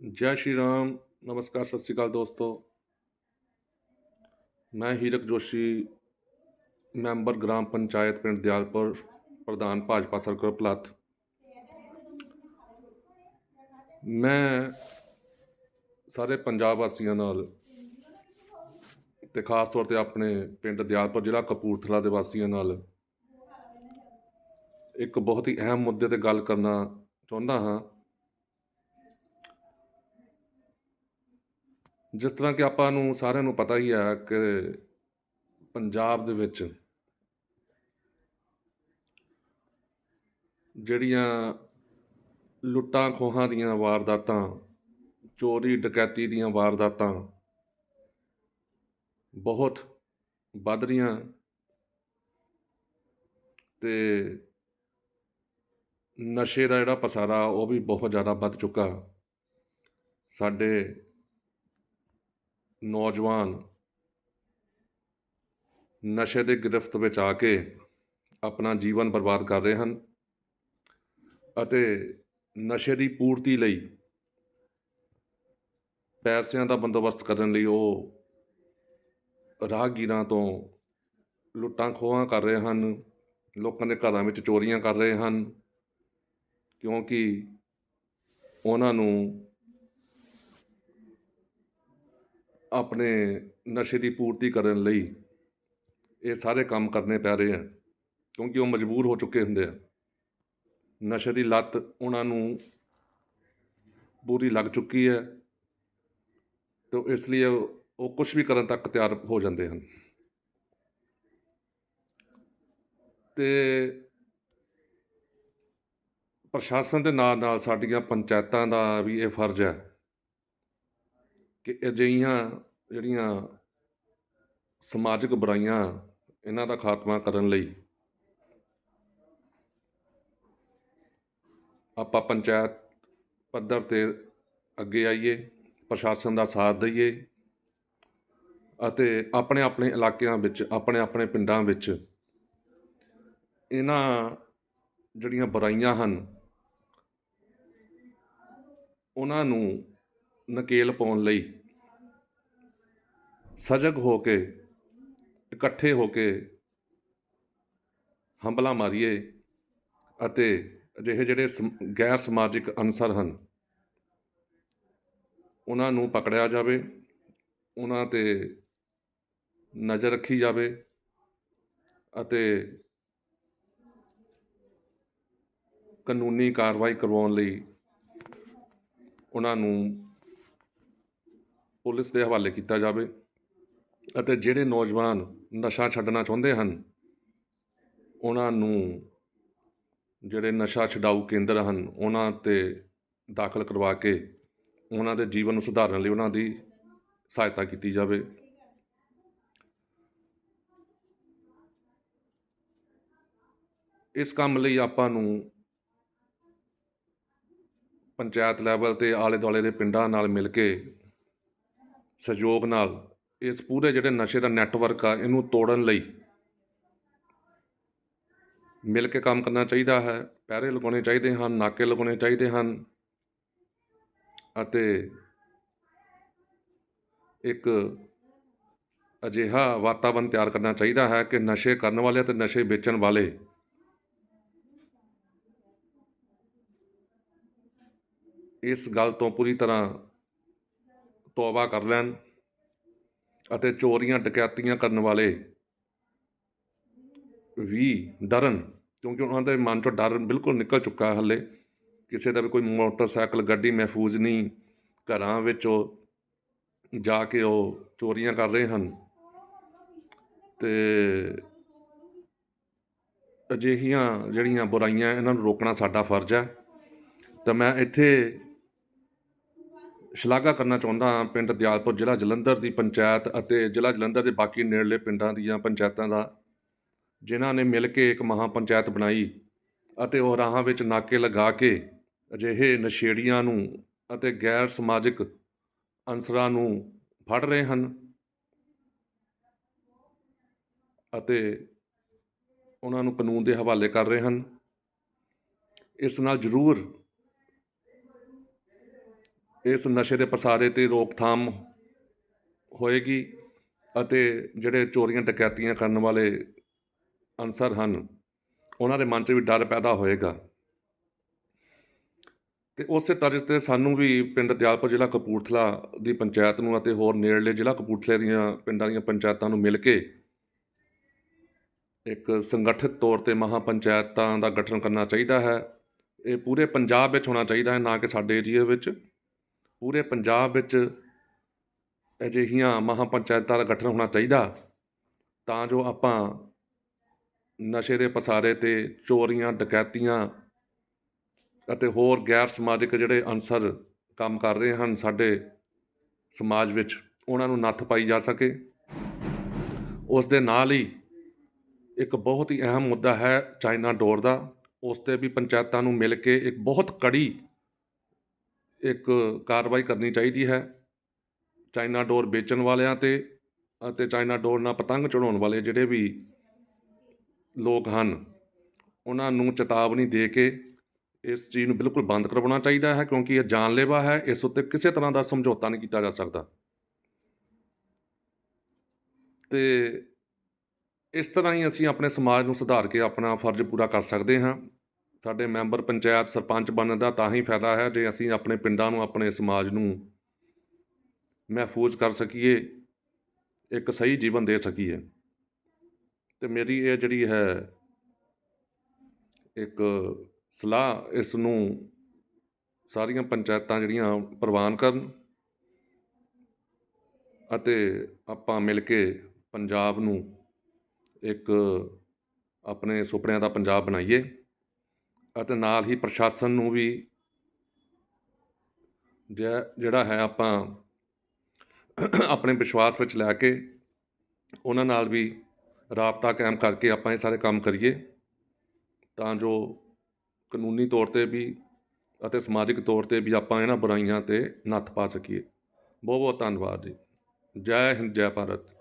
ਜੈ ਸ਼੍ਰੀ ਰਾਮ। ਨਮਸਕਾਰ, ਸਤਿ ਸ਼੍ਰੀ ਅਕਾਲ ਦੋਸਤੋ। ਮੈਂ ਹੀਰਕ ਜੋਸ਼ੀ, ਮੈਂਬਰ ਗ੍ਰਾਮ ਪੰਚਾਇਤ ਪਿੰਡ ਦਿਆਲਪੁਰ, ਪ੍ਰਧਾਨ ਭਾਜਪਾ ਸਰਕਲ ਪਲੱਥ। ਮੈਂ ਸਾਰੇ ਪੰਜਾਬ ਵਾਸੀਆਂ ਨਾਲ ਤੇ ਖਾਸ ਤੌਰ ਤੇ ਆਪਣੇ ਪਿੰਡ ਦਿਆਲਪੁਰ ਜ਼ਿਲ੍ਹਾ ਕਪੂਰਥਲਾ ਦੇ ਵਾਸੀਆਂ ਨਾਲ ਇੱਕ ਬਹੁਤ ਹੀ ਅਹਿਮ ਮੁੱਦੇ ਤੇ ਗੱਲ ਕਰਨਾ ਚਾਹੁੰਦਾ ਹਾਂ। ਜਿਸ ਤਰ੍ਹਾਂ ਕਿ ਆਪਾਂ ਨੂੰ ਸਾਰਿਆਂ ਨੂੰ ਪਤਾ ਹੀ ਹੈ ਕਿ ਪੰਜਾਬ ਦੇ ਵਿੱਚ ਜਿਹੜੀਆਂ ਲੁੱਟਾਂ ਖੋਹਾਂ ਦੀਆਂ ਵਾਰਦਾਤਾਂ, ਚੋਰੀ ਡਕੈਤੀ ਦੀਆਂ ਵਾਰਦਾਤਾਂ ਬਹੁਤ ਵੱਧ ਰਹੀਆਂ ਤੇ ਨਸ਼ੇ ਦਾ ਜਿਹੜਾ ਪਸਾਰਾ ਉਹ ਵੀ ਬਹੁਤ ਜ਼ਿਆਦਾ ਵੱਧ ਚੁੱਕਾ। ਸਾਡੇ ਨੌਜਵਾਨ ਨਸ਼ੇ ਦੇ ਗ੍ਰਿਫਤ ਵਿੱਚ ਆ ਕੇ ਆਪਣਾ ਜੀਵਨ ਬਰਬਾਦ ਕਰ ਰਹੇ ਹਨ ਅਤੇ ਨਸ਼ੇ ਦੀ ਪੂਰਤੀ ਲਈ ਪੈਸਿਆਂ ਦਾ ਬੰਦੋਬਸਤ ਕਰਨ ਲਈ ਉਹ ਰਾਹਗੀਰਾਂ ਤੋਂ ਲੁੱਟਾਂ ਖੋਹਾਂ ਕਰ ਰਹੇ ਹਨ, ਲੋਕਾਂ ਦੇ ਘਰਾਂ ਵਿੱਚ ਚੋਰੀਆਂ ਕਰ ਰਹੇ ਹਨ ਕਿਉਂਕਿ ਉਹਨਾਂ ਨੂੰ ਆਪਣੇ ਨਸ਼ੇ ਦੀ ਪੂਰਤੀ ਕਰਨ ਲਈ ਇਹ ਸਾਰੇ ਕੰਮ ਕਰਨੇ ਪੈ ਰਹੇ ਆ, ਕਿਉਂਕਿ ਉਹ ਮਜਬੂਰ ਹੋ ਚੁੱਕੇ ਹੁੰਦੇ ਆ। ਨਸ਼ੇ ਦੀ ਲੱਤ ਉਹਨਾਂ ਨੂੰ ਪੂਰੀ ਲੱਗ ਚੁੱਕੀ ਹੈ ਤੇ ਇਸ ਲਈ ਉਹ ਉਹ ਕੁਝ ਵੀ ਕਰਨ ਤੱਕ ਤਿਆਰ ਹੋ ਜਾਂਦੇ ਹਨ। ਤੇ ਪ੍ਰਸ਼ਾਸਨ ਦੇ ਨਾਲ ਨਾਲ ਸਾਡੀਆਂ ਪੰਚਾਇਤਾਂ ਦਾ ਵੀ ਇਹ ਫਰਜ਼ ਹੈ ਕਿ ਅਜਿਹੀਆਂ ਜਿਹੜੀਆਂ ਸਮਾਜਿਕ ਬੁਰਾਈਆਂ ਇਹਨਾਂ ਦਾ ਖਾਤਮਾ ਕਰਨ ਲਈ ਆਪਾਂ ਪੰਚਾਇਤ ਪੱਧਰ ਤੇ ਅੱਗੇ ਆਈਏ, ਪ੍ਰਸ਼ਾਸਨ ਦਾ ਸਾਥ ਦਈਏ ਅਤੇ ਆਪਣੇ ਆਪਣੇ ਇਲਾਕਿਆਂ ਵਿੱਚ ਆਪਣੇ ਆਪਣੇ ਪਿੰਡਾਂ ਵਿੱਚ ਇਹਨਾਂ ਜਿਹੜੀਆਂ ਬੁਰਾਈਆਂ ਹਨ, ਉਹਨਾਂ ਨੂੰ ਨਕੇਲ ਪਾਉਣ ਲਈ ਸਜਗ ਹੋ ਕੇ, ਇਕੱਠੇ ਹੋ ਕੇ ਹੰਬਲਾ ਮਾਰੀਏ ਅਤੇ ਅਜਿਹੇ ਜਿਹੜੇ ਸਮ- ਗੈਰ ਸਮਾਜਿਕ ਅਨਸਰ ਹਨ, ਉਹਨਾਂ ਨੂੰ ਪਕੜਿਆ ਜਾਵੇ, ਉਹਨਾਂ ਤੇ ਨਜ਼ਰ ਰੱਖੀ ਜਾਵੇ ਅਤੇ ਕਾਨੂੰਨੀ ਕਾਰਵਾਈ ਕਰਵਾਉਣ ਲਈ ਉਹਨਾਂ ਨੂੰ ਪੁਲਿਸ ਦੇ ਹਵਾਲੇ ਕੀਤਾ ਜਾਵੇ। ਅਤੇ ਜਿਹੜੇ ਨੌਜਵਾਨ ਨਸ਼ਾ ਛੱਡਣਾ ਚਾਹੁੰਦੇ ਹਨ, ਉਹਨਾਂ ਨੂੰ ਜਿਹੜੇ ਨਸ਼ਾ ਛਡਾਊ ਕੇਂਦਰ ਹਨ, ਉਹਨਾਂ ਤੇ ਦਾਖਲ ਕਰਵਾ ਕੇ ਉਹਨਾਂ ਦੇ ਜੀਵਨ ਨੂੰ ਸੁਧਾਰਨ ਲਈ ਉਹਨਾਂ ਦੀ ਸਹਾਇਤਾ ਕੀਤੀ ਜਾਵੇ। ਇਸ ਕੰਮ ਲਈ ਆਪਾਂ ਨੂੰ ਪੰਚਾਇਤ ਲੈਵਲ ਤੇ ਆਲੇ ਦੁਆਲੇ ਦੇ ਪਿੰਡਾਂ ਨਾਲ ਮਿਲ ਕੇ ਸਹਿਯੋਗ ਨਾਲ ਇਸ ਪੂਰੇ ਜਿਹੜੇ ਨਸ਼ੇ ਦਾ ਨੈਟਵਰਕ ਆ, ਇਹਨੂੰ ਤੋੜਨ ਲਈ ਮਿਲ ਕੇ ਕੰਮ ਕਰਨਾ ਚਾਹੀਦਾ ਹੈ ਪਹਿਰੇ ਲਗਾਉਣੇ ਚਾਹੀਦੇ ਹਨ, ਨਾਕੇ ਲਗਾਉਣੇ ਚਾਹੀਦੇ ਹਨ ਅਤੇ ਇੱਕ ਅਜਿਹਾ ਵਾਤਾਵਰਣ ਤਿਆਰ ਕਰਨਾ ਚਾਹੀਦਾ ਹੈ ਕਿ ਨਸ਼ੇ ਕਰਨ ਵਾਲੇ ਅਤੇ ਨਸ਼ੇ ਵੇਚਣ ਵਾਲੇ ਇਸ ਗੱਲ ਤੋਂ ਪੂਰੀ ਤਰ੍ਹਾਂ ਤੋਬਾ ਕਰ ਲੈਣ। ਅਤੇ ਚੋਰੀਆਂ ਡਕੈਤੀਆਂ ਕਰਨ ਵਾਲੇ ਵੀ ਡਰਨ, ਕਿਉਂਕਿ ਉਹਨਾਂ ਦੇ ਮਨ ਚੋਂ ਡਰ ਬਿਲਕੁਲ ਨਿਕਲ ਚੁੱਕਾ ਹੈ ਕਿਸੇ ਦਾ ਵੀ ਕੋਈ ਮੋਟਰਸਾਈਕਲ, ਗੱਡੀ ਮਹਿਫੂਜ਼ ਨਹੀਂ, ਘਰਾਂ ਵਿੱਚ ਉਹ ਜਾ ਕੇ ਉਹ ਚੋਰੀਆਂ ਕਰ ਰਹੇ ਹਨ। ਤੇ ਅਜਿਹੀਆਂ ਜਿਹੜੀਆਂ ਬੁਰਾਈਆਂ ਇਹਨਾਂ ਨੂੰ ਰੋਕਣਾ ਸਾਡਾ ਫਰਜ਼ ਹੈ। ਤਾਂ ਮੈਂ ਇੱਥੇ ਸ਼ਲਾਘਾ ਕਰਨਾ ਚਾਹੁੰਦਾ ਹਾਂ ਪਿੰਡ ਦਿਆਲਪੁਰ, ਜ਼ਿਲ੍ਹਾ ਜਲੰਧਰ ਦੀ ਪੰਚਾਇਤ ਅਤੇ ਜ਼ਿਲ੍ਹਾ ਜਲੰਧਰ ਦੇ ਬਾਕੀ ਨੇੜਲੇ ਪਿੰਡਾਂ ਦੀਆਂ ਪੰਚਾਇਤਾਂ ਦਾ, ਜਿਨ੍ਹਾਂ ਨੇ ਮਿਲ ਕੇ ਇੱਕ ਮਹਾ ਪੰਚਾਇਤ ਬਣਾਈ ਅਤੇ ਉਹ ਰਾਹਾਂ ਵਿੱਚ ਨਾਕੇ ਲਗਾ ਕੇ ਅਜਿਹੇ ਨਸ਼ੇੜੀਆਂ ਨੂੰ ਅਤੇ ਗੈਰ ਸਮਾਜਿਕ ਅਨਸਰਾਂ ਨੂੰ ਫੜ ਰਹੇ ਹਨ ਅਤੇ ਉਹਨਾਂ ਨੂੰ ਕਾਨੂੰਨ ਦੇ ਹਵਾਲੇ ਕਰ ਰਹੇ ਹਨ। ਇਸ ਨਾਲ ਜ਼ਰੂਰ ਇਸ ਨਸ਼ੇ ਦੇ ਪਸਾਰੇ ਤੇ ਰੋਕਥਾਮ ਹੋਏਗੀ ਅਤੇ ਜਿਹੜੇ ਚੋਰੀਆਂ ਡਕੈਤੀਆਂ ਕਰਨ ਵਾਲੇ ਅਨਸਰ ਹਨ, ਉਹਨਾਂ ਦੇ ਮਨ 'ਚ ਵੀ ਡਰ ਪੈਦਾ ਹੋਏਗਾ। ਤੇ ਉਸੇ ਤਰ੍ਹਾਂ ਤੇ ਸਾਨੂੰ ਵੀ ਪਿੰਡ ਦਿਆਲਪੁਰ ਜ਼ਿਲ੍ਹਾ ਕਪੂਰਥਲਾ ਦੀ ਪੰਚਾਇਤ ਨੂੰ ਅਤੇ ਹੋਰ ਨੇੜਲੇ ਜ਼ਿਲ੍ਹਾ ਕਪੂਰਥਲੇ ਦੀਆਂ ਪਿੰਡਾਂ ਦੀਆਂ ਪੰਚਾਇਤਾਂ ਨੂੰ ਮਿਲ ਕੇ ਇੱਕ ਸੰਗਠਿਤ ਤੌਰ ਤੇ ਮਹਾ ਪੰਚਾਇਤਾਂ ਦਾ ਗਠਨ ਕਰਨਾ ਚਾਹੀਦਾ ਹੈ। ਇਹ ਪੂਰੇ ਪੰਜਾਬ ਵਿੱਚ ਹੋਣਾ ਚਾਹੀਦਾ ਹੈ, ਨਾ ਕਿ ਸਾਡੇ ਏਰੀਏ ਵਿੱਚ। ਪੂਰੇ ਪੰਜਾਬ ਵਿੱਚ ਅਜਿਹੀਆਂ ਮਹਾਂ ਪੰਚਾਇਤਾਂ ਦਾ ਗਠਨ ਹੋਣਾ ਚਾਹੀਦਾ, ਤਾਂ ਜੋ ਆਪਾਂ ਨਸ਼ੇ ਦੇ ਪਸਾਰੇ ਤੇ ਚੋਰੀਆਂ, ਡਕੈਤੀਆਂ ਅਤੇ ਹੋਰ ਗੈਰ ਸਮਾਜਿਕ ਜਿਹੜੇ ਅਨਸਰ ਕੰਮ ਕਰ ਰਹੇ ਹਨ ਸਾਡੇ ਸਮਾਜ ਵਿੱਚ, ਉਹਨਾਂ ਨੂੰ ਨੱਥ ਪਾਈ ਜਾ ਸਕੇ। ਉਸ ਦੇ ਨਾਲ ਹੀ ਇੱਕ ਬਹੁਤ ਹੀ ਅਹਿਮ ਮੁੱਦਾ ਹੈ ਚਾਈਨਾ ਡੋਰ ਦਾ। ਉਸ ਤੇ ਵੀ ਪੰਚਾਇਤਾਂ ਨੂੰ ਮਿਲ ਕੇ ਇੱਕ ਬਹੁਤ ਕੜੀ ਇੱਕ ਕਾਰਵਾਈ ਕਰਨੀ ਚਾਹੀਦੀ ਹੈ। ਚਾਈਨਾ ਡੋਰ ਵੇਚਣ ਵਾਲਿਆਂ ਤੇ ਅਤੇ ਚਾਈਨਾ ਡੋਰ ਨਾਲ ਪਤੰਗ ਚੜਾਉਣ ਵਾਲੇ ਜਿਹੜੇ ਵੀ ਲੋਕ ਹਨ, ਉਹਨਾਂ ਨੂੰ ਚੇਤਾਵਨੀ ਦੇ ਕੇ ਇਸ ਚੀਜ਼ ਨੂੰ ਬਿਲਕੁਲ ਬੰਦ ਕਰਵਾਉਣਾ ਚਾਹੀਦਾ ਹੈ ਕਿਉਂਕਿ ਇਹ ਜਾਨਲੇਵਾ ਹੈ, ਇਸ ਉੱਤੇ ਕਿਸੇ ਤਰ੍ਹਾਂ ਦਾ ਸਮਝੌਤਾ ਨਹੀਂ ਕੀਤਾ ਜਾ ਸਕਦਾ। ਤੇ ਇਸ ਤਰ੍ਹਾਂ ਹੀ ਅਸੀਂ ਆਪਣੇ ਸਮਾਜ ਨੂੰ ਸੁਧਾਰ ਕੇ ਆਪਣਾ ਫਰਜ਼ ਪੂਰਾ ਕਰ ਸਕਦੇ ਹਾਂ। ਸਾਡੇ ਮੈਂਬਰ ਪੰਚਾਇਤ ਸਰਪੰਚ ਬਣਨ ਦਾ ਤਾਂ ਹੀ ਫਾਇਦਾ ਹੈ ਜੇ ਅਸੀਂ ਆਪਣੇ ਪਿੰਡਾਂ ਨੂੰ, ਆਪਣੇ ਸਮਾਜ ਨੂੰ ਮਹਿਫੂਜ਼ ਕਰ ਸਕੀਏ, ਇੱਕ ਸਹੀ ਜੀਵਨ ਦੇ ਸਕੀਏ। ਤੇ ਮੇਰੀ ਇਹ ਜਿਹੜੀ ਹੈ ਇੱਕ ਸਲਾਹ, ਇਸ ਨੂੰ ਸਾਰੀਆਂ ਪੰਚਾਇਤਾਂ ਜਿਹੜੀਆਂ ਪ੍ਰਵਾਨ ਕਰਨ ਅਤੇ ਆਪਾਂ ਮਿਲ ਕੇ ਪੰਜਾਬ ਨੂੰ ਇੱਕ ਆਪਣੇ ਸੁਪਨਿਆਂ ਦਾ ਪੰਜਾਬ ਬਣਾਈਏ। ਅਤੇ ਨਾਲ ਹੀ ਪ੍ਰਸ਼ਾਸਨ ਨੂੰ ਵੀ ਜਿ- ਜਿਹੜਾ ਹੈ ਆਪਾਂ ਆਪਣੇ ਵਿਸ਼ਵਾਸ ਵਿੱਚ ਲੈ ਕੇ ਉਹਨਾਂ ਨਾਲ ਵੀ ਰਾਬਤਾ ਕਾਇਮ ਕਰਕੇ ਆਪਾਂ ਇਹ ਸਾਰੇ ਕੰਮ ਕਰੀਏ ਤਾਂ ਜੋ ਕਾਨੂੰਨੀ ਤੌਰ ਤੇ ਵੀ ਅਤੇ ਸਮਾਜਿਕ ਤੌਰ ਤੇ ਵੀ ਆਪਾਂ ਇਹਨਾਂ ਬੁਰਾਈਆਂ ਤੇ ਨੱਥ ਪਾ ਸਕੀਏ। ਬਹੁਤ ਬਹੁਤ ਧੰਨਵਾਦ ਜੀ। ਜੈ ਹਿੰਦ, ਜੈ ਭਾਰਤ।